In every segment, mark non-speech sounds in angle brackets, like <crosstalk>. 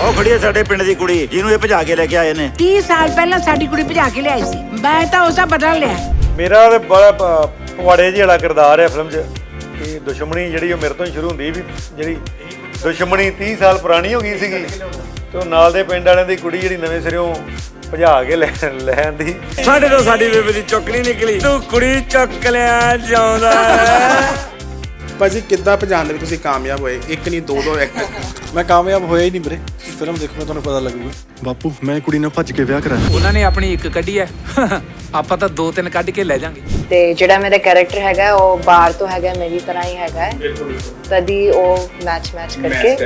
ਉਹ ਖੜੀ ਹੈ ਸਾਡੇ ਪਿੰਡ ਦੀ ਕੁੜੀ ਜਿਹਨੂੰ ਇਹ ਭਜਾ ਕੇ ਲੈ ਕੇ ਆਏ ਨੇ। 30 ਸਾਲ ਪਹਿਲਾਂ ਸਾਡੀ ਕੁੜੀ ਭਜਾ ਕੇ ਲਿਆਈ ਸੀ। ਮੈਂ ਤਾਂ ਉਸਦਾ ਬਦਲ ਲਿਆ। ਮੇਰਾ ਤੇ ਬੜਾ ਪ- ਪਵਾੜੇ ਜਿਹੇ ਵਾਲਾ ਕਿਰਦਾਰ ਹੈ ਫਿਲਮ 'ਚ ਕਿ ਦੁਸ਼ਮਣੀ ਜਿਹੜੀ ਉਹ ਮੇਰੇ ਤੋਂ ਹੀ ਸ਼ੁਰੂ ਹੁੰਦੀ ਵੀ ਜਿਹੜੀ ਦੁਸ਼ਮਣੀ 30 ਸਾਲ ਪੁਰਾਣੀ ਹੋ ਗਈ ਸੀਗੀ ਤੇ ਉਹ ਨਾਲ ਦੇ ਪਿੰਡ ਵਾਲਿਆਂ ਦੀ ਕੁੜੀ ਜਿਹੜੀ ਨਵੇਂ ਸਿਰਿਓਂ ਭਜਾ ਕੇ ਲੈ ਲੈਣ ਦੀ। ਸਾਡੇ ਤੋਂ ਸਾਡੀ ਬੇਬੇ ਦੀ ਚੁੱਕ ਨਹੀਂ ਨਿਕਲੀ। ਤੂੰ ਕੁੜੀ ਚੁੱਕ ਲਿਆ ਜਾਉਂਦਾ ਭਾਜੀ ਕਿੱਦਾਂ ਭਜਾਣ ਦੇ ਵਿੱਚ ਤੁਸੀਂ ਕਾਮਯਾਬ ਹੋਏ? ਇੱਕ ਨਹੀਂ ਦੋ ਦੋ ਐਕਟਰ ਮੈਂ ਕਾਮਯਾਬ ਹੋਇਆ ਹੀ ਨਹੀਂ ਵੀਰੇ। ਫਿਲਮ ਦੇਖੋ ਤੁਹਾਨੂੰ ਪਤਾ ਲੱਗੂਗਾ। ਬਾਪੂ ਮੈਂ ਕੁੜੀ ਨਾਲ ਭੱਜ ਕੇ ਵਿਆਹ ਕਰਾਇਆ। ਉਹਨਾਂ ਨੇ ਆਪਣੀ ਇੱਕ ਕੱਢੀ ਐ ਆਪਾਂ ਤਾਂ ਦੋ ਤਿੰਨ ਕੱਢ ਕੇ ਲੈ ਜਾਾਂਗੇ। ਤੇ ਜਿਹੜਾ ਮੇਰਾ ਕੈਰੈਕਟਰ ਹੈਗਾ ਉਹ ਬਾਹਰ ਤੋਂ ਹੈਗਾ ਮੇਰੀ ਤਰ੍ਹਾਂ ਹੀ ਹੈਗਾ। ਤਦੀ ਉਹ ਮੈਚ ਮੈਚ ਕਰਕੇ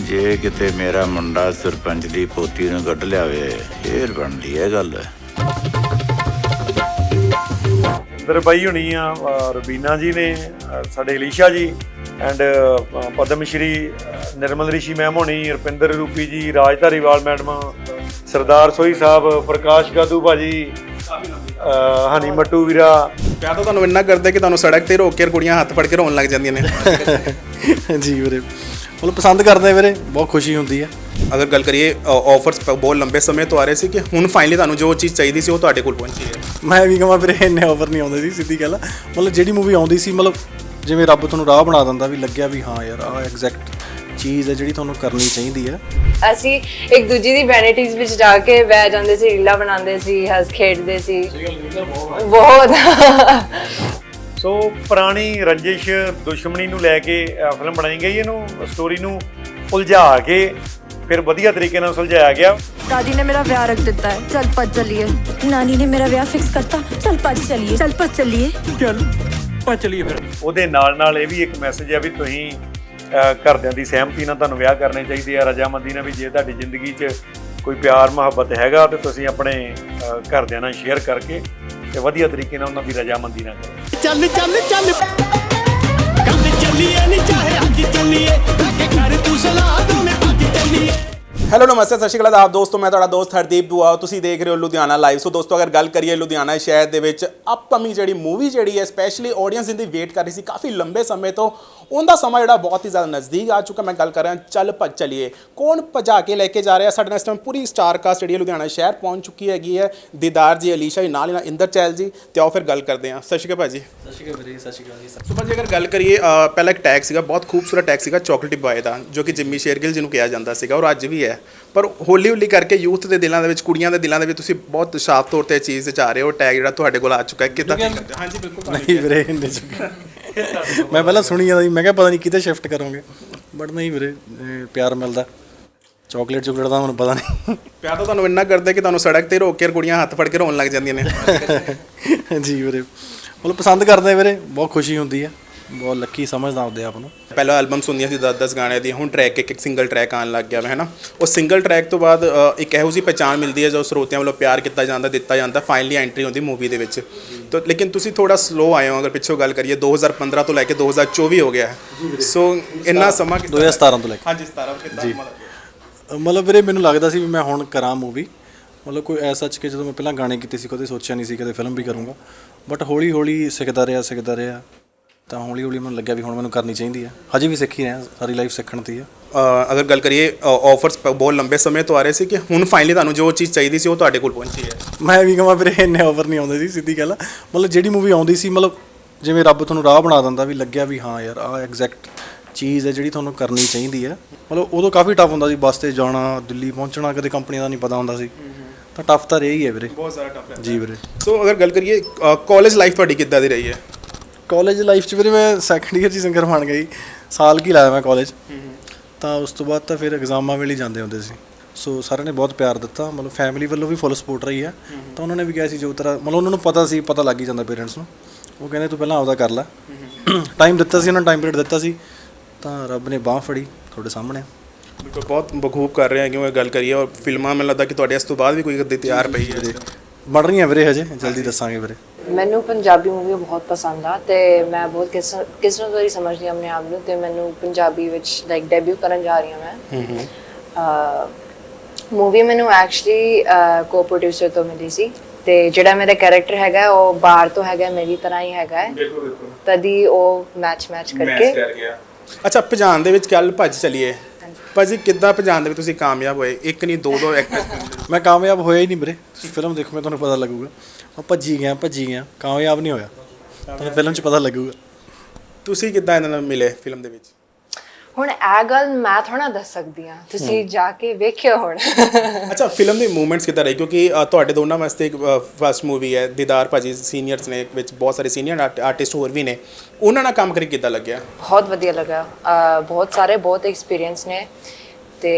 ਜੇ ਕਿਤੇ ਮੇਰਾ ਮੁੰਡਾ ਸਰਪੰਚ ਦੀ ਪੋਤੀ ਨੂੰ ਕੱਢ ਲਿਆਵੇ ਫੇਰ ਬਣਦੀ ਹੈ ਗੱਲ। ਇੰਦਰ ਬਾਈ ਹੁਣੀ ਆ ਰਬੀਨਾ ਜੀ ਨੇ ਸਾਡੇ ਇਲੀਸ਼ਾ ਜੀ ਐਂਡ ਪਦਮ ਸ਼੍ਰੀ ਨਿਰਮਲ ਰਿਸ਼ੀ ਮੈਮ ਹੋਣੀ ਰੁਪਿੰਦਰ ਰੂਪੀ ਜੀ ਰਾਜਧਾਰੀਵਾਲ ਮੈਡਮ ਸਰਦਾਰ ਸੋਈ ਸਾਹਿਬ ਪ੍ਰਕਾਸ਼ ਗਾਦੂ ਭਾਜੀ ਹਨੀ ਮੱਟੂ ਵੀਰਾ। ਪਿਆਰ ਤਾਂ ਤੁਹਾਨੂੰ ਇੰਨਾ ਕਰਦੇ ਕਿ ਤੁਹਾਨੂੰ ਸੜਕ ਤੇ ਰੋਕ ਕੇ ਕੁੜੀਆਂ ਹੱਥ ਫੜ ਕੇ ਰੋਣ ਲੱਗ ਜਾਂਦੀਆਂ ਨੇ। <laughs> ਜੀ ਵੀਰੇ। ਮਤਲਬ ਪਸੰਦ ਕਰਦੇ ਆ ਵੀਰੇ ਬਹੁਤ ਖੁਸ਼ੀ ਹੁੰਦੀ ਹੈ ਅਗਰ ਗੱਲ ਕਰੀਏ ਆਫਰਸ ਬਹੁਤ ਲੰਬੇ ਸਮੇਂ ਤੋਂ ਆ ਰਹੇ ਸੀ ਕਿ ਹੁਣ ਫਾਈਨਲੀ ਤੁਹਾਨੂੰ ਜੋ ਚੀਜ਼ ਚਾਹੀਦੀ ਸੀ ਉਹ ਤੁਹਾਡੇ ਕੋਲ ਪਹੁੰਚੀ ਹੈ। ਮੈਂ ਵੀ ਕਹਾਂ ਵੀਰੇ ਇੰਨੇ ਆਫਰ ਨਹੀਂ ਆਉਂਦੇ ਸੀ ਸਿੱਧੀ ਗੱਲ ਆ। ਮਤਲਬ ਜਿਹੜੀ ਮੂਵੀ ਆਉਂਦੀ ਸੀ ਮਤਲਬ ਜਿਵੇਂ ਰੱਬ ਤੁਹਾਨੂੰ ਰਾਹ ਬਣਾ ਦਿੰਦਾ ਵੀ ਲੱਗਿਆ ਵੀ ਹਾਂ ਯਾਰ ਆਹ ਐਗਜ਼ੈਕਟ ਚੀਜ਼ ਹੈ ਜਿਹੜੀ ਤੁਹਾਨੂੰ ਕਰਨੀ ਚਾਹੀਦੀ ਹੈ। ਅਸੀਂ ਇੱਕ ਦੂਜੀ ਦੀ ਵੈਨਿਟੀਜ਼ ਵਿੱਚ ਜਾ ਕੇ ਬਹਿ ਜਾਂਦੇ ਸੀ ਰੀਲਾ ਬਣਾਉਂਦੇ ਸੀ ਹੱਸ ਖੇਡਦੇ ਸੀ। ਬਹੁਤ। ਸੋ ਪੁਰਾਣੀ ਰੰਜਿਸ਼ ਦੁਸ਼ਮਣੀ ਨੂੰ ਲੈ ਕੇ ਫਿਲਮ ਬਣਾਈ ਗਈ ਇਹਨੂੰ ਸਟੋਰੀ ਨੂੰ ਉਲਝਾ ਕੇ ਫਿਰ ਵਧੀਆ ਤਰੀਕੇ ਨਾਲ ਸੁਲਝਾਇਆ ਗਿਆ। ਦਾਦੀ ਨੇ ਮੇਰਾ ਵਿਆਹ ਰੱਖ ਦਿੱਤਾ ਹੈ। ਚਲ ਪੱਜ ਚਲੀਏ। ਨਾਨੀ ਨੇ ਮੇਰਾ ਵਿਆਹ ਫਿਕਸ ਕਰਤਾ। ਚਲ ਪੱਜ ਚਲੀਏ। ਚਲ ਪੱਜ ਚਲੀਏ। ਚਲ ਪੱਜ ਚਲੀਏ ਫਿਰ। ਉਹਦੇ ਨਾਲ ਨਾਲ ਇਹ ਵੀ ਇੱਕ ਮੈਸੇਜ ਹੈ ਵੀ ਤੁਸੀਂ ਘਰਦਿਆਂ ਦੀ ਸਹਿਮਤੀ ਨਾਲ ਤੁਹਾਨੂੰ ਵਿਆਹ ਕਰਨੇ ਚਾਹੀਦੇ ਆ। ਰਜਾਮੰਦੀ ਨਾਲ ਵੀ ਜੇ ਤੁਹਾਡੀ ਜ਼ਿੰਦਗੀ 'ਚ ਕੋਈ ਪਿਆਰ ਮੁਹੱਬਤ ਹੈਗਾ ਤੇ ਤੁਸੀਂ ਆਪਣੇ ਘਰਦਿਆਂ ਨਾਲ ਸ਼ੇਅਰ ਕਰਕੇ ਤੇ ਵਧੀਆ ਤਰੀਕੇ ਨਾਲ ਉਹਨਾਂ ਦੀ ਰਜਾਮੰਦੀ ਨਾਲ ਕਰੋ। ਚੱਲ ਚੱਲ ਚੱਲ। ਕੰਦ ਚੱਲੀਏ ਨਹੀਂ ਚਾਹੇ ਅੱਜ ਚੱਲੀਏ। ਹੈਲੋ ਨਮਸਤੇ, ਸਤਿ ਸ਼੍ਰੀ ਅਕਾਲ ਆਪ ਦੋਸਤੋ, ਮੈਂ ਤੁਹਾਡਾ ਦੋਸਤ ਹਰਦੀਪ ਦੁਆ। ਤੁਸੀਂ ਦੇਖ ਰਹੇ ਹੋ ਲੁਧਿਆਣਾ ਲਾਈਵ ਸੋ ਦੋਸਤੋ, ਅਗਰ ਗੱਲ ਕਰੀਏ ਲੁਧਿਆਣਾ ਸ਼ਹਿਰ ਦੇ ਵਿੱਚ ਅਪਕਮਿੰਗ ਜਿਹੜੀ ਮੂਵੀ ਜਿਹੜੀ ਹੈ ਸਪੈਸ਼ਲੀ ਆਡੀਅנס ਇਹਦੀ ਵੇਟ ਕਰ ਰਹੀ ਸੀ, ਕਾਫੀ ਲੰਬੇ ਸਮੇਂ ਤੋਂ ਉਹਦਾ ਸਮਾਂ ਜਿਹੜਾ ਬਹੁਤ ਹੀ ਜ਼ਿਆਦਾ ਨਜ਼ਦੀਕ ਆ ਚੁੱਕਾ। ਮੈਂ ਗੱਲ ਕਰ ਰਿਹਾ ਚੱਲ ਭੱਜ ਚਲੀਏ। ਕੌਣ ਭਜਾ ਕੇ ਲੈ ਕੇ ਜਾ ਰਿਹਾ? ਸਾਡੇ ਨਾਲ ਇਸ ਟਾਈਮ ਪੂਰੀ ਸਟਾਰ ਕਾਸਟ ਜਿਹੜੀ ਲੁਧਿਆਣਾ ਸ਼ਹਿਰ ਪਹੁੰਚ ਚੁੱਕੀ ਹੈਗੀ ਹੈ। ਦੀਦਾਰ ਜੀ ਅਲੀਸ਼ਾ ਜੀ ਨਾਲ ਹੀ ਨਾਲ ਇੰਦਰ ਚੈਲ ਜੀ। ਤੇ ਆਓ ਫਿਰ ਗੱਲ ਕਰਦੇ ਹਾਂ। ਸਤਿ ਸ਼੍ਰੀ ਅਕਾਲ ਭਾਜੀ। ਸਤਿ ਸ਼੍ਰੀ ਅਕਾਲ ਵੀਰੇ ਸਤਿ ਸ਼੍ਰੀ ਅਕਾਲ ਜੀ ਸੋ ਭਾਜੀ ਅਗਰ ਗੱਲ ਕਰੀਏ ਅ, ਪਹਿਲਾ ਇੱਕ ਟੈਗ ਸੀਗਾ ਬਹੁਤ ਖੂਬਸੂਰਤ ਟੈਗ ਸੀਗਾ ਚਾਕਲੇਟੀ ਬॉय ਦਾ ਜੋ ਕਿ ਜਿੰਮੀ ਸ਼ੇਰਗਿਲ ਜਿਹਨੂੰ ਕਿਹਾ ਜਾਂਦਾ ਸੀਗਾ ਔਰ ਅੱਜ ਵੀ ਹੈ। ਪਰ ਹੌਲੀ ਹੌਲੀ ਕਰਕੇ ਯੂਥ ਦੇ ਦਿਲਾਂ ਦੇ ਵਿੱਚ ਕੁੜੀਆਂ ਦੇ ਦਿਲਾਂ ਦੇ ਵਿੱਚ ਤੁਸੀਂ ਬਹੁਤ ਸਾਫ਼ ਤੌਰ ਤੇ ਇਹ ਚੀਜ਼ ਜਾ ਰਹੇ ਹੋ। ਟੈਗ ਜਿਹੜਾ ਤੁਹਾਡੇ ਕੋਲ ਆ ਚੁੱਕਾ ਹੈ ਕਿੱਦਾਂ? ਹਾਂਜੀ ਬਿਲਕੁਲ ਨਹੀਂ ਵੀਰੇ ਇੰਨੇ ਚੁੱਕਾ ਮੈਂ ਪਹਿਲਾਂ ਸੁਣੀ ਜਾਂਦਾ ਸੀ ਮੈਂ ਕਿਹਾ ਪਤਾ ਨਹੀਂ ਕਿਤੇ ਸ਼ਿਫਟ ਕਰੋਗੇ। ਬਟ ਨਹੀਂ ਵੀਰੇ ਇਹ ਪਿਆਰ ਮਿਲਦਾ। ਚਾਕਲੇਟ ਚਾਕਲੇਟ ਦਾ ਮੈਨੂੰ ਪਤਾ ਨਹੀਂ। ਪਿਆਰ ਤਾਂ ਤੁਹਾਨੂੰ ਇੰਨਾ ਕਰਦੇ ਕਿ ਤੁਹਾਨੂੰ ਸੜਕ ਤੇ ਰੋਕ ਕੇ ਕੁੜੀਆਂ ਹੱਥ ਫੜ ਕੇ ਰੋਣ ਲੱਗ ਜਾਂਦੀਆਂ ਨੇ। ਜੀ ਵੀਰੇ। ਮਤਲਬ ਪਸੰਦ ਕਰਦੇ ਵੀਰੇ ਬਹੁਤ ਖੁਸ਼ੀ ਹੁੰਦੀ ਹੈ। ਬਹੁਤ ਲੱਕੀ ਸਮਝਦਾ ਆਪਦੇ ਆਪ ਨੂੰ। ਪਹਿਲਾਂ ਐਲਬਮ ਸੁਣਦੀਆਂ ਸੀ 10-10 ਗਾਣੇ ਦੀ ਹੁਣ ਟਰੈਕ ਇੱਕ ਇੱਕ ਸਿੰਗਲ ਟਰੈਕ ਆਉਣ ਲੱਗ ਗਿਆ ਹੈ ਨਾ ਉਹ ਸਿੰਗਲ ਟਰੈਕ ਤੋਂ ਬਾਅਦ ਅ, ਇੱਕ ਇਹੋ ਜਿਹੀ ਪਛਾਣ ਮਿਲਦੀ ਹੈ ਜੋ ਸਰੋਤਿਆਂ ਵੱਲੋਂ ਪਿਆਰ ਕੀਤਾ ਜਾਂਦਾ ਦਿੱਤਾ ਜਾਂਦਾ ਫਾਈਨਲੀ ਐਂਟਰੀ ਹੁੰਦੀ ਮੂਵੀ ਦੇ ਵਿੱਚ। ਤਾਂ ਲੇਕਿਨ ਤੁਸੀਂ ਥੋੜਾ ਸਲੋ ਆਏ ਹੋ ਅਗਰ ਪਿੱਛੋਂ ਗੱਲ ਕਰੀਏ 2015 ਤੋਂ ਲੈ ਕੇ 2024 ਹੋ ਗਿਆ ਹੈ ਸੋ ਇੰਨਾ ਸਮਾਂ ਕਿਸ ਤਰ੍ਹਾਂ 2017 ਤੋਂ ਲੈ ਕੇ ਹਾਂਜੀ 17 ਕਿੱਦਾਂ ਜੀ ਮਤਲਬ ਵੀਰੇ ਮੈਨੂੰ ਲੱਗਦਾ ਸੀ ਵੀ ਮੈਂ ਹੁਣ ਕਰਾਂ ਮੂਵੀ ਮਤਲਬ ਕੋਈ ਐਸਾ ਚ ਕਿ ਜਦੋਂ ਮੈਂ ਪਹਿਲਾਂ ਗਾਣੇ ਕੀਤੇ ਸੀ ਕਦੇ ਸੋਚਿਆ ਨਹੀਂ ਸੀ ਕਦੇ ਫਿਲਮ ਵੀ ਕਰੂੰਗਾ ਬਟ ਹੌਲੀ ਹੌਲੀ ਸਿੱਖਦਾ ਰਿਹਾ ਸਿੱਖਦਾ ਰਿਹਾ ਤਾਂ ਹੌਲੀ ਹੌਲੀ ਮੈਨੂੰ ਲੱਗਿਆ ਵੀ ਹੁਣ ਮੈਨੂੰ ਕਰਨੀ ਚਾਹੀਦੀ ਹੈ ਹਜੇ ਵੀ ਸਿੱਖ ਹੀ ਰਿਹਾ ਸਾਰੀ ਲਾਈਫ ਸਿੱਖਣ ਦੀ ਹੈ ਅਗਰ ਗੱਲ ਕਰੀਏ ਆਫਰਸ ਬਹੁਤ ਲੰਬੇ ਸਮੇਂ ਤੋਂ ਆ ਰਹੇ ਸੀ ਕਿ ਹੁਣ ਫਾਈਨਲੀ ਤੁਹਾਨੂੰ ਜੋ ਚੀਜ਼ ਚਾਹੀਦੀ ਸੀ ਉਹ ਤੁਹਾਡੇ ਕੋਲ ਪਹੁੰਚੀ ਹੈ। ਮੈਂ ਵੀ ਕਹਾਂ ਵੀਰੇ ਇੰਨੇ ਆਫਰ ਨਹੀਂ ਆਉਂਦੇ ਸੀ ਸਿੱਧੀ ਗੱਲ ਆ। ਮਤਲਬ ਜਿਹੜੀ ਮੂਵੀ ਆਉਂਦੀ ਸੀ ਮਤਲਬ ਜਿਵੇਂ ਰੱਬ ਤੁਹਾਨੂੰ ਰਾਹ ਬਣਾ ਦਿੰਦਾ ਵੀ ਲੱਗਿਆ ਵੀ ਹਾਂ ਯਾਰ ਆਹ ਐਗਜ਼ੈਕਟ ਚੀਜ਼ ਹੈ ਜਿਹੜੀ ਤੁਹਾਨੂੰ ਕਰਨੀ ਚਾਹੀਦੀ ਹੈ। ਮਤਲਬ ਉਦੋਂ ਕਾਫੀ ਟਫ ਹੁੰਦਾ ਸੀ ਬੱਸ ਤੇ ਜਾਣਾ ਦਿੱਲੀ ਪਹੁੰਚਣਾ ਕਦੇ ਕੰਪਨੀ ਦਾ ਨਹੀਂ ਪਤਾ ਹੁੰਦਾ ਸੀ। ਤਾਂ ਟਫ ਤਾਂ ਰਹੀ ਹੈ ਵੀਰੇ। ਬਹੁਤ ਜ਼ਿਆਦਾ ਟਫ ਹੈ। ਜੀ ਵੀਰੇ। ਸੋ ਅਗਰ ਗੱਲ ਕਰੀਏ ਕਾਲਜ ਲਾਈਫ ਤੁਹਾਡੀ ਕਿੱਦਾਂ ਦੀ ਰਹੀ ਹੈ? ਕਾਲਜ ਲਾਈਫ 'ਚ ਵੀਰੇ ਮੈਂ ਸੈਕੰਡ ਈਅਰ 'ਚ ਸਿੰਗਰ ਬਣ ਗਈ ਸਾਲ ਕੀ ਲਾਇਆ ਮੈਂ ਕਾਲਜ ਤਾਂ ਉਸ ਤੋਂ ਬਾਅਦ ਤਾਂ ਫਿਰ ਐਗਜ਼ਾਮਾਂ ਵੇਲੇ ਹੀ ਜਾਂਦੇ ਹੁੰਦੇ ਸੀ। ਸੋ ਸਾਰਿਆਂ ਨੇ ਬਹੁਤ ਪਿਆਰ ਦਿੱਤਾ। ਮਤਲਬ ਫੈਮਿਲੀ ਵੱਲੋਂ ਵੀ ਫੁੱਲ ਸਪੋਰਟ ਰਹੀ ਹੈ। ਤਾਂ ਉਹਨਾਂ ਨੇ ਵੀ ਕਿਹਾ ਸੀ ਜੋ ਤੇਰਾ ਮਤਲਬ ਉਹਨਾਂ ਨੂੰ ਪਤਾ ਸੀ ਪਤਾ ਲੱਗ ਹੀ ਜਾਂਦਾ ਪੇਰੈਂਟਸ ਨੂੰ। ਉਹ ਕਹਿੰਦੇ ਤੂੰ ਪਹਿਲਾਂ ਆਪਦਾ ਕਰ ਲੈ। ਟਾਈਮ ਦਿੱਤਾ ਸੀ ਉਹਨਾਂ ਨੇ ਟਾਈਮ ਪੀਰੀਅਡ ਦਿੱਤਾ ਸੀ। ਤਾਂ ਰੱਬ ਨੇ ਬਾਹ ਫੜੀ ਤੁਹਾਡੇ ਸਾਹਮਣੇ। ਬਿਲਕੁਲ ਬਹੁਤ ਬਖੂਬ ਕਰ ਰਹੇ ਆ ਕਿਉਂ ਇਹ ਗੱਲ ਕਰੀਏ। ਔਰ ਫਿਲਮਾਂ ਮੈਨੂੰ ਲੱਗਦਾ ਕਿ ਤੁਹਾਡੇ ਇਸ ਤੋਂ ਬਾਅਦ ਵੀ ਕੋਈ ਗੱਦੀ ਤਿਆਰ ਪਈ ਹੈ। ਬਣ ਰਹੀਆਂ ਵੀਰੇ ਹਜੇ? ਜਲਦੀ ਦੱਸਾਂਗੇ ਵੀਰੇ। ਮੈਨੂੰ ਪੰਜਾਬੀ ਮੂਵੀ ਬਹੁਤ ਪਸੰਦ ਆ ਤੇ ਮੈਂ ਬਹੁਤ ਕਿਸ ਕਿਸਮਤ ਵਾਲੀ ਸਮਝਦੀ ਹਾਂ ਆਪਣੇ ਆਪ ਨੂੰ ਤੇ ਮੈਨੂੰ ਪੰਜਾਬੀ ਵਿੱਚ ਲਾਈਕ ਡੈਬਿਊ ਕਰਨ ਜਾ ਰਹੀ ਹਾਂ ਮੈਂ। ਮੂਵੀ ਮੈਨੂੰ ਐਕਚੁਅਲੀ ਕੋ ਪ੍ਰੋਡਿਊਸਰ ਤੋਂ ਮਿਲੀ ਸੀ ਤੇ ਜਿਹੜਾ ਮੇਰਾ ਕੈਰੈਕਟਰ ਹੈਗਾ ਉਹ ਬਾਹਰ ਤੋਂ ਹੈਗਾ ਮੇਰੀ ਤਰ੍ਹਾਂ ਹੀ ਹੈਗਾ ਹੈ। ਬਿਲਕੁਲ ਬਿਲਕੁਲ। ਤਦੀ ਉਹ ਮੈਚ ਮੈਚ ਕਰਕੇ ਅੱਛਾ ਭਜਾਨ ਦੇ ਵਿੱਚ ਕੱਲ ਭੱਜ ਚਲੀਏ। ਭਾਜੀ ਕਿੱਦਾਂ ਪਛਾਣ ਦੇ ਵੀ ਤੁਸੀਂ ਕਾਮਯਾਬ ਹੋਏ? ਇੱਕ ਨਹੀਂ ਦੋ ਦੋ ਐਕਟਰ ਮੈਂ ਕਾਮਯਾਬ ਹੋਇਆ ਹੀ ਨਹੀਂ ਵੀਰੇ। ਫਿਲਮ ਦੇਖੋ ਮੈਂ ਤੁਹਾਨੂੰ ਪਤਾ ਲੱਗੂਗਾ। ਮੈਂ ਭੱਜੀ ਗਿਆ ਭੱਜੀ ਗਿਆ। ਕਾਮਯਾਬ ਨਹੀਂ ਹੋਇਆ। ਤੁਹਾਨੂੰ ਫਿਲਮ 'ਚ ਪਤਾ ਲੱਗੂਗਾ। ਤੁਸੀਂ ਕਿੱਦਾਂ ਇਹਨਾਂ ਨਾਲ ਮਿਲੇ ਫਿਲਮ ਦੇ ਵਿੱਚ? ਹੁਣ ਇਹ ਗੱਲ ਮੈਂ ਥੋੜਾ ਦੱਸ ਸਕਦੀ ਹਾਂ। ਤੁਸੀਂ ਜਾ ਕੇ ਵੇਖਿਓ ਹੁਣ। ਅੱਛਾ ਫਿਲਮ ਦੇ ਮੂਵਮੈਂਟਸ ਕਿੱਦਾਂ ਰਹੇ? ਕਿਉਂਕਿ ਅ, ਤੁਹਾਡੇ ਦੋਨਾਂ ਵਾਸਤੇ ਇੱਕ ਫਸਟ ਮੂਵੀ ਹੈ ਦੀਦਾਰ ਭਾਜੀ ਸੀਨੀਅਰਸ ਨੇ ਵਿੱਚ ਬਹੁਤ ਸਾਰੇ ਸੀਨੀਅਰ ਆਰਟਿਸਟ ਹੋਰ ਵੀ ਨੇ। ਉਹਨਾਂ ਨਾਲ ਕੰਮ ਕਰਕੇ ਕਿੱਦਾਂ ਲੱਗਿਆ? ਬਹੁਤ ਵਧੀਆ ਲੱਗਾ। ਅਹ ਬਹੁਤ ਸਾਰੇ ਬਹੁਤ ਐਕਸਪੀਰੀਅੰਸ ਨੇ। ਤੇ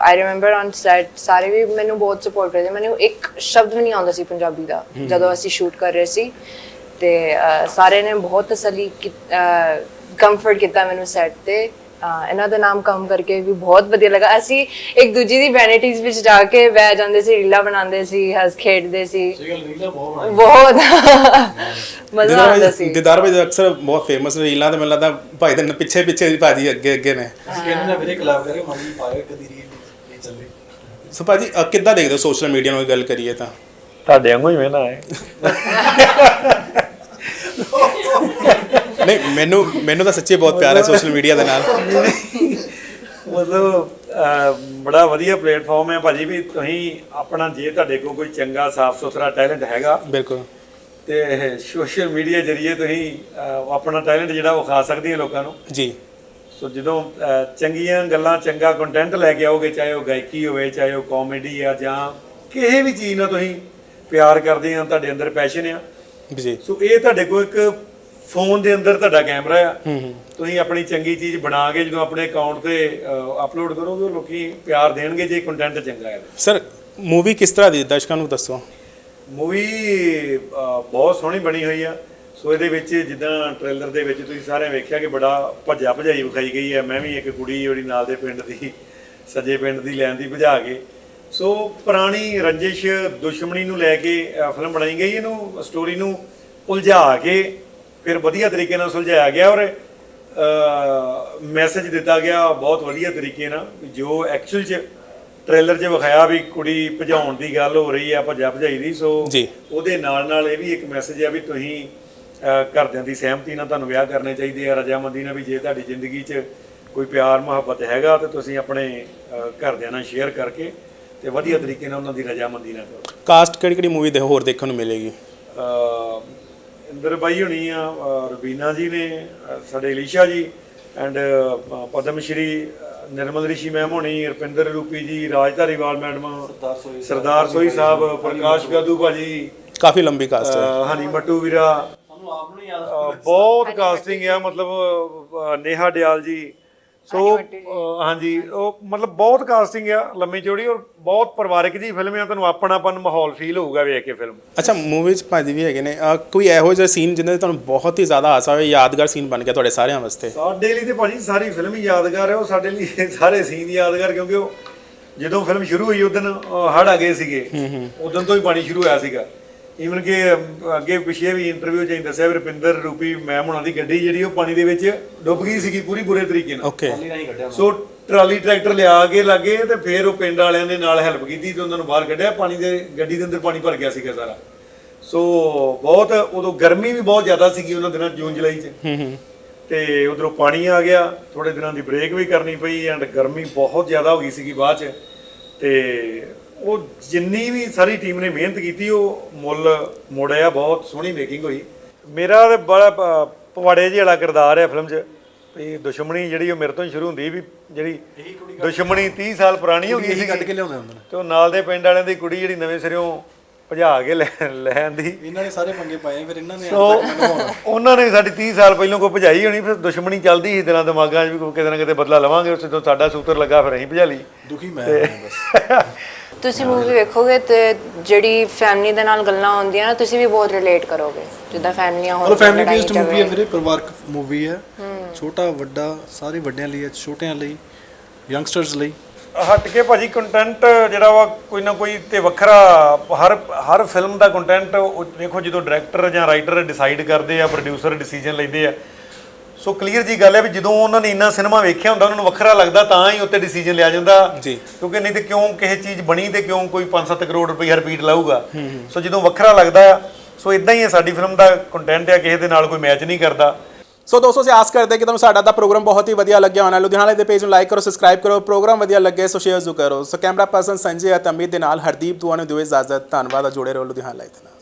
ਆਈ ਰਿਮੈਂਬਰ ਔਨ ਸੈਟ ਸਾਰੇ ਵੀ ਮੈਨੂੰ ਬਹੁਤ ਸਪੋਰਟ ਕਰਦੇ ਮੈਨੂੰ ਇੱਕ ਸ਼ਬਦ ਵੀ ਨਹੀਂ ਆਉਂਦਾ ਸੀ ਪੰਜਾਬੀ ਦਾ ਜਦੋਂ ਅਸੀਂ ਸ਼ੂਟ ਕਰ ਰਹੇ ਸੀ। ਤੇ ਸਾਰੇ ਨੇ ਬਹੁਤ ਤਸੱਲੀ ਕੰਫਰਟ ਕੀਤਾ ਮੈਨੂੰ ਸੈਟ ਤੇ। ਇਹਨਾਂ ਦਾ ਨਾਮ ਕੰਮ ਕਰਕੇ ਵੀ ਬਹੁਤ ਵਧੀਆ ਲੱਗਾ। ਅਸੀਂ ਇੱਕ ਦੂਜੀ ਦੀ ਵੈਨਿਟੀਜ਼ ਵਿੱਚ ਜਾ ਕੇ ਬਹਿ ਜਾਂਦੇ ਸੀ ਰੀਲਾ ਬਣਾਉਂਦੇ ਸੀ ਹੱਸ ਖੇਡਦੇ ਸੀ। ਬਹੁਤ ਮਜ਼ਾ ਆਉਂਦਾ ਸੀ। ਦੀਦਾਰ ਭਾਜੀ ਅਕਸਰ ਬਹੁਤ ਫੇਮਸ ਰੀਲਾਂ ਤੇ ਮੈਨੂੰ ਲੱਗਦਾ ਭਾਈ ਦੇ ਪਿੱਛੇ ਪਿੱਛੇ ਭਾਜੀ ਅੱਗੇ ਅੱਗੇ ਨੇ। ਅਸੀਂ ਕਹਿੰਦੇ ਨੇ ਵੀਰੇ ਕਲੈਬ ਕਰਕੇ ਮਾੜੀ ਪਾਇਓ ਕਦੀ ਰੀਲ ਚੱਲੇ। ਸੋ ਭਾਜੀ ਕਿੱਦਾਂ ਦੇਖਦੇ ਹੋ ਸੋਸ਼ਲ ਮੀਡੀਆ ਨੂੰ ਗੱਲ ਕਰੀਏ ਤਾਂ? ਤੁਹਾਡੇ ਵਾਂਗੂ ਹੀ ਵੇਨਾ ਹੈ <laughs> ਨਹੀਂ ਮੈਨੂੰ ਮੈਨੂੰ ਤਾਂ ਸੱਚੀ ਬਹੁਤ ਪਿਆਰ ਹੈ ਸੋਸ਼ਲ ਮੀਡੀਆ ਦੇ ਨਾਲ। ਮਤਲਬ ਬੜਾ ਵਧੀਆ ਪਲੇਟਫਾਰਮ ਹੈ। ਭਾਜੀ ਵੀ ਤੁਸੀਂ ਆਪਣਾ ਜੇ ਤੁਹਾਡੇ ਕੋਲ ਕੋਈ ਚੰਗਾ ਸਾਫ਼ ਸੁਥਰਾ ਟੈਲੈਂਟ ਹੈਗਾ ਬਿਲਕੁਲ। ਤੇ ਸੋਸ਼ਲ ਮੀਡੀਆ ਜਰੀਏ ਤੁਸੀਂ ਆਪਣਾ ਟੈਲੈਂਟ ਜਿਹੜਾ ਉਹ ਖਾ ਸਕਦੇ ਹੋ ਲੋਕਾਂ ਨੂੰ। ਜੀ। ਸੋ ਜਦੋਂ ਚੰਗੀਆਂ ਗੱਲਾਂ ਚੰਗਾ ਕੰਟੈਂਟ ਲੈ ਕੇ ਆਓਗੇ ਚਾਹੇ ਉਹ ਗਾਇਕੀ ਹੋਵੇ ਚਾਹੇ ਉਹ ਕਾਮੇਡੀ ਆ ਜਾਂ ਕਿਸੇ ਵੀ ਚੀਜ਼ ਨਾਲ ਤੁਸੀਂ ਪਿਆਰ ਕਰਦੇ ਆ ਤੁਹਾਡੇ ਅੰਦਰ ਪੈਸ਼ਨ ਆ। ਜੀ। ਸੋ ਇਹ ਤੁਹਾਡੇ ਕੋਲ ਇੱਕ ਫੋਨ ਦੇ ਅੰਦਰ ਤੁਹਾਡਾ ਕੈਮਰਾ ਆ। ਤੁਸੀਂ ਆਪਣੀ ਚੰਗੀ ਚੀਜ਼ ਬਣਾ ਕੇ ਜਦੋਂ ਆਪਣੇ ਅਕਾਊਂਟ ਤੇ ਅਪਲੋਡ ਕਰੋਗੇ ਲੋਕੀ ਪਿਆਰ ਦੇਣਗੇ ਜੇ ਕੰਟੈਂਟ ਚੰਗਾ ਹੈ। ਸਰ ਮੂਵੀ ਕਿਸ ਤਰ੍ਹਾਂ ਦੀ ਦਰਸ਼ਕਾਂ ਨੂੰ ਦੱਸੋ। ਮੂਵੀ ਬਹੁਤ ਸੋਹਣੀ ਬਣੀ ਹੋਈ ਆ। ਸੋ ਇਹਦੇ ਵਿੱਚ ਜਿੱਦਾਂ ਟ੍ਰੇਲਰ ਦੇ ਵਿੱਚ ਤੁਸੀਂ ਸਾਰਿਆਂ ਵੇਖਿਆ ਕਿ ਬੜਾ ਭੱਜਾ ਭਜਾਈ ਵਿਖਾਈ ਗਈ ਹੈ। ਮੈਂ ਵੀ ਇੱਕ ਕੁੜੀ ਜਿਹੜੀ ਨਾਲ ਦੇ ਪਿੰਡ ਦੀ ਸੱਜੇ ਪਿੰਡ ਦੀ ਲੈਣ ਦੀ ਭਜਾ ਕੇ। ਸੋ ਪੁਰਾਣੀ ਰੰਜਿਸ਼ ਦੁਸ਼ਮਣੀ ਨੂੰ ਲੈ ਕੇ ਫਿਲਮ ਬਣਾਈ ਗਈ। ਇਹਨੂੰ ਸਟੋਰੀ ਨੂੰ ਉਲਝਾ ਕੇ ਫਿਰ ਵਧੀਆ ਤਰੀਕੇ ਨਾਲ ਸੁਲਝਾਇਆ ਗਿਆ ਔਰ ਮੈਸੇਜ ਦਿੱਤਾ ਗਿਆ ਬਹੁਤ ਵਧੀਆ ਤਰੀਕੇ ਨਾਲ ਜੋ ਐਕਚੁਅਲ ਚ ਟ੍ਰੇਲਰ 'ਚ ਵਿਖਾਇਆ ਵੀ ਕੁੜੀ ਭਜਾਉਣ ਦੀ ਗੱਲ ਹੋ ਰਹੀ ਆ ਭੱਜਾ ਭਜਾਈ ਦੀ ਸੋ। ਉਹਦੇ ਨਾਲ ਨਾਲ ਇਹ ਵੀ ਇੱਕ ਮੈਸੇਜ ਆ ਵੀ ਤੁਸੀਂ ਘਰਦਿਆਂ ਦੀ ਸਹਿਮਤੀ ਨਾਲ ਤੁਹਾਨੂੰ ਵਿਆਹ ਕਰਨੇ ਚਾਹੀਦੇ ਆ ਰਜਾਮੰਦੀ ਨਾਲ ਵੀ ਜੇ ਤੁਹਾਡੀ ਜ਼ਿੰਦਗੀ 'ਚ ਕੋਈ ਪਿਆਰ ਮੁਹੱਬਤ ਹੈਗਾ ਤੇ ਤੁਸੀਂ ਆਪਣੇ ਘਰਦਿਆਂ ਨਾਲ ਸ਼ੇਅਰ ਕਰਕੇ ਤੇ ਵਧੀਆ ਤਰੀਕੇ ਨਾਲ ਉਹਨਾਂ ਦੀ ਰਜਾਮੰਦੀ ਨਾਲ ਕਰੋ ਕਾਸਟ ਕਿਹੜੀ ਕਿਹੜੀ ਮੂਵੀ ਦੇ ਹੋਰ ਦੇਖਣ ਨੂੰ ਮਿਲੇਗੀ ਇੰਦਰ ਬਾਈ ਹੋਣੀ ਆ ਰਬੀਨਾ ਜੀ ਨੇ ਸਾਡੇ ਇਲੀਸ਼ਾ ਜੀ ਐਂਡ ਪਦਮ ਸ਼੍ਰੀ ਨਿਰਮਲ ਰਿਸ਼ੀ ਮੈਮ ਹੋਣੀ ਰੁਪਿੰਦਰ ਰੂਪੀ ਜੀ ਰਾਜ ਧਾਰੀਵਾਲ ਮੈਡਮ ਸਰਦਾਰ ਸੋਈ ਸਾਹਿਬ ਪ੍ਰਕਾਸ਼ ਗਾਦੂ ਭਾਜੀ ਕਾਫੀ ਲੰਬੀ ਕਾਸਟ ਹੈ। ਹਨੀ ਮੱਟੂ ਵੀਰਾ ਤੁਹਾਨੂੰ ਆਪ ਨੂੰ ਯਾਦ ਅਹ, ਬਹੁਤ ਕਾਸਟਿੰਗ ਆ ਮਤਲਬ ਨੇਹਾ ਡਿਆਲ ਜੀ ਸੋ ਅਹ, ਹਾਂਜੀ ਉਹ ਮਤਲਬ ਬਹੁਤ ਕਾਸਟਿੰਗ ਆ ਲੰਮੀ ਚੌੜੀ ਔਰ ਬਹੁਤ ਪਰਿਵਾਰਕ ਜੀ ਫਿਲਮ ਆ ਤੁਹਾਨੂੰ ਆਪਣਾਪਨ ਮਾਹੌਲ ਫੀਲ ਹੋਊਗਾ ਵੇਖ ਕੇ ਫਿਲਮ ਅੱਛਾ ਮੂਵੀ ਚ ਭਾਜੀ ਵੀ ਹੈਗੇ ਨੇ। ਅਹ ਕੋਈ ਇਹੋ ਜਿਹਾ ਸੀਨ ਜਿਹਦੇ 'ਤੇ ਤੁਹਾਨੂੰ ਬਹੁਤ ਹੀ ਜ਼ਿਆਦਾ ਹਾਸਾ ਹੋਵੇ ਯਾਦਗਾਰ ਸੀਨ ਬਣ ਗਿਆ ਤੁਹਾਡੇ ਸਾਰਿਆਂ ਵਾਸਤੇ? ਸਾਡੇ ਲਈ ਤੇ ਭਾਜੀ ਸਾਰੀ ਫਿਲਮ ਹੀ ਯਾਦਗਾਰ ਹੈ ਉਹ ਸਾਡੇ ਲਈ <laughs> ਸਾਰੇ ਸੀਨ ਯਾਦਗਾਰ ਕਿਉਂਕਿ ਉਹ ਜਦੋਂ ਫਿਲਮ ਸ਼ੁਰੂ ਹੋਈ ਉਦੋਂ ਹੜ ਆ ਗਏ ਸੀਗੇ। ਉਦੋਂ ਤੋਂ ਹੀ ਪਾਣੀ ਸ਼ੁਰੂ ਹੋਇਆ ਸੀਗਾ। ਈਵਨ ਕਿ ਅੱਗੇ ਪਿਛੇ ਵੀ ਇੰਟਰਵਿਊ 'ਚ ਅਸੀਂ ਦੱਸਿਆ ਵੀ ਰੁਪਿੰਦਰ ਰੂਪੀ ਮੈਮ ਉਹਨਾਂ ਦੀ ਗੱਡੀ ਜਿਹੜੀ ਉਹ ਪਾਣੀ ਦੇ ਵਿੱਚ ਡੁੱਬ ਗਈ ਸੀਗੀ ਪੂਰੀ ਬੁਰੇ ਤਰੀਕੇ ਨਾਲ। ਓਕੇ ਸੋ ਟਰਾਲੀ ਟਰੈਕਟਰ ਲਿਆ ਕੇ ਲੱਗੇ ਤੇ ਫਿਰ ਉਹ ਪਿੰਡ ਵਾਲਿਆਂ ਨੇ ਨਾਲ ਹੈਲਪ ਕੀਤੀ ਤੇ ਉਹਨਾਂ ਨੂੰ ਬਾਹਰ ਕੱਢਿਆ ਪਾਣੀ ਦੇ ਗੱਡੀ ਦੇ ਅੰਦਰ ਪਾਣੀ ਭਰ ਗਿਆ ਸੀਗਾ ਸਾਰਾ। ਸੋ ਬਹੁਤ ਉਦੋਂ ਗਰਮੀ ਵੀ ਬਹੁਤ ਜ਼ਿਆਦਾ ਸੀਗੀ ਉਹਨਾਂ ਦਿਨਾਂ ਜੂਨ ਜੁਲਾਈ 'ਚ। ਹੂੰ ਹੂੰ। ਤੇ ਉਧਰੋਂ ਪਾਣੀ ਆ ਗਿਆ ਥੋੜੇ ਦਿਨਾਂ ਦੀ ਬ੍ਰੇਕ ਵੀ ਕਰਨੀ ਪਈ ਐਂਡ ਗਰਮੀ ਬਹੁਤ ਜ਼ਿਆਦਾ ਹੋ ਗਈ ਸੀਗੀ ਬਾਅਦ 'ਚ। ਤੇ ਉਹ ਜਿੰਨੀ ਵੀ ਸਾਰੀ ਟੀਮ ਨੇ ਮਿਹਨਤ ਕੀਤੀ ਉਹ ਮੁੱਲ ਮੋੜਿਆ ਬਹੁਤ ਸੋਹਣੀ ਮੇਕਿੰਗ ਹੋਈ। ਮੇਰਾ ਤੇ ਬੜਾ ਪਵਾੜੇ ਜਿਹੇ ਵਾਲਾ ਕਿਰਦਾਰ ਹੈ ਫਿਲਮ 'ਚ ਵੀ ਦੁਸ਼ਮਣੀ ਜਿਹੜੀ ਉਹ ਮੇਰੇ ਤੋਂ ਹੀ ਸ਼ੁਰੂ ਹੁੰਦੀ ਵੀ ਜਿਹੜੀ ਦੁਸ਼ਮਣੀ 30 ਸਾਲ ਪੁਰਾਣੀ ਹੋ ਗਈ ਸੀ ਕੱਢ ਕੇ ਲਿਆਉਂਦੇ ਹੁੰਦੇ ਨੇ। ਤੇ ਉਹ ਨਾਲ ਦੇ ਪਿੰਡ ਵਾਲਿਆਂ ਦੀ ਕੁੜੀ ਜਿਹੜੀ ਨਵੇਂ ਸਿਰਿਓਂ ਭਜਾ ਕੇ ਲੈ ਆਂਦੀ। ਇਹਨਾਂ ਨੇ ਸਾਰੇ ਪੰਗੇ ਪਾਏ ਫਿਰ ਇਹਨਾਂ ਨੇ ਉਹਨਾਂ ਨੇ ਸਾਡੀ 30 ਸਾਲ ਪਹਿਲਾਂ ਕੋਈ ਭਜਾਈ ਹੋਣੀ ਫਿਰ ਦੁਸ਼ਮਣੀ ਚੱਲਦੀ ਸੀ ਦਿਲਾਂ ਦਿਮਾਗਾਂ 'ਚ ਵੀ ਕਿਤੇ ਨਾ ਕਿਤੇ ਬਦਲਾ ਲਵਾਂਗੇ ਉਸ ਤੋਂ ਸਾਡਾ ਸੂਤਰ ਲੱਗਾ ਫਿਰ ਅਸੀਂ ਭਜਾ ਲਈ। ਦੁਖੀ ਮੈਂ ਬਸ। <laughs> ਤੁਸੀਂ ਮੂਵੀ ਵੇਖੋਗੇ ਤੇ ਜਿਹੜੀ ਫੈਮਿਲੀ ਦੇ ਨਾਲ ਗੱਲਾਂ ਹੁੰਦੀਆਂ ਨਾ ਤੁਸੀਂ ਵੀ ਬਹੁਤ ਰਿਲੇਟ ਕਰੋਗੇ। ਜਿੱਦਾਂ ਫੈਮਲੀਆਂ ਹੋਣ ਫੈਮਿਲੀ ਬੇਸਡ ਮੂਵੀ ਹੈ ਵੀਰੇ ਪਰਿਵਾਰਕ ਮੂਵੀ ਹੈ। ਛੋਟਾ ਵੱਡਾ ਸਾਰੇ ਵੱਡਿਆਂ ਲਈ ਹੈ ਛੋਟਿਆਂ ਲਈ ਯੰਗਸਟਰਸ ਲਈ। ਹਟ ਕੇ ਭਾਜੀ ਕੰਟੈਂਟ ਜਿਹੜਾ ਵਾ ਕੋਈ ਨਾ ਕੋਈ ਤੇ ਵੱਖਰਾ ਹਰ ਹਰ ਫਿਲਮ ਦਾ ਕੰਟੈਂਟ ਵੇਖੋ ਜਦੋਂ ਡਾਇਰੈਕਟਰ ਜਾਂ ਰਾਈਟਰ ਡਿਸਾਈਡ ਕਰਦੇ ਆ ਪ੍ਰੋਡਿਊਸਰ ਡਿਸੀਜਨ ਲੈਂਦੇ ਆ ਸੋ ਕਲੀਅਰ ਜੀ ਗੱਲ ਹੈ ਵੀ ਜਦੋਂ ਉਹਨਾਂ ਨੇ ਇੰਨਾ ਸਿਨੇਮਾ ਵੇਖਿਆ ਹੁੰਦਾ ਉਹਨਾਂ ਨੂੰ ਵੱਖਰਾ ਲੱਗਦਾ ਤਾਂ ਹੀ ਉੱਤੇ ਡਿਸੀਜਨ ਲਿਆ ਜਾਂਦਾ। ਜੀ। ਕਿਉਂਕਿ ਨਹੀਂ ਤੇ ਕਿਉਂ ਕਿਸੇ ਚੀਜ਼ ਬਣੀ ਤੇ ਕਿਉਂ ਕੋਈ 5-7 ਕਰੋੜ ਰੁਪਈਆ ਰਿਪੀਟ ਲਾਊਗਾ? ਸੋ ਜਦੋਂ ਵੱਖਰਾ ਲੱਗਦਾ ਸੋ ਇਦਾਂ ਹੀ ਹੈ ਸਾਡੀ ਫਿਲਮ ਦਾ ਕੰਟੈਂਟ ਆ ਕਿਸੇ ਦੇ ਨਾਲ ਕੋਈ ਮੈਚ ਨਹੀਂ ਕਰਦਾ। ਸੋ ਦੋਸਤੋ ਅਸੀਂ ਆਸ ਕਰਦੇ ਕਿ ਤੁਹਾਨੂੰ ਸਾਡਾ ਦਾ ਪ੍ਰੋਗਰਾਮ ਬਹੁਤ ਹੀ ਵਧੀਆ ਲੱਗਿਆ ਹੋਣਾ। ਲੁਧਿਆਣਾ ਦੇ ਪੇਜ ਨੂੰ ਲਾਈਕ ਕਰੋ ਸਬਸਕ੍ਰਾਈਬ ਕਰੋ ਪ੍ਰੋਗਰਾਮ ਵਧੀਆ ਲੱਗੇ ਸੋ ਸ਼ੇਅਰ ਜ਼ਰੂਰ ਕਰੋ। ਸੋ ਕੈਮਰਾ ਪਰਸਨ ਸੰਜੇ ਅਤੇ ਦੇ ਨਾਲ ਹਰਦੀਪ ਦੁਆ ਨੂੰ ਦਿਓ ਇਜਾਜ਼ਤ। ਧੰਨਵਾਦ ਜੁੜੇ ਰਹੋ ਲੁਧਿਆਣਾ ਲਾਈਵ ਨਾਲ।